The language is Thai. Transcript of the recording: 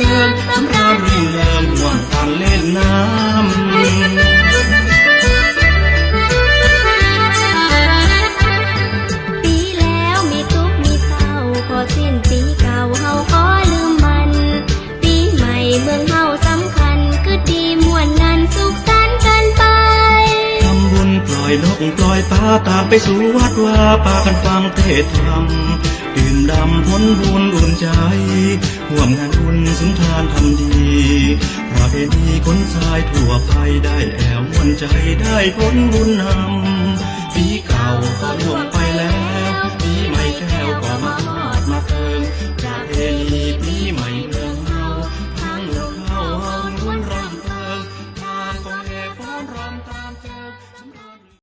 เทือนสำราญรื่นเริงม่วนการเล่นน้ำ อยนกปล่อยปลาตามไปสู่วัดว่าปากันฟังเทศธรรมดื่มดำพ้นบุญอุ่นใจห่วมงานบุญสุนทานทำดีประเพณีคนชายทั่วไปได้แอวมวนใจได้พ้นบุญนำปีเก่าก็ล่วงไป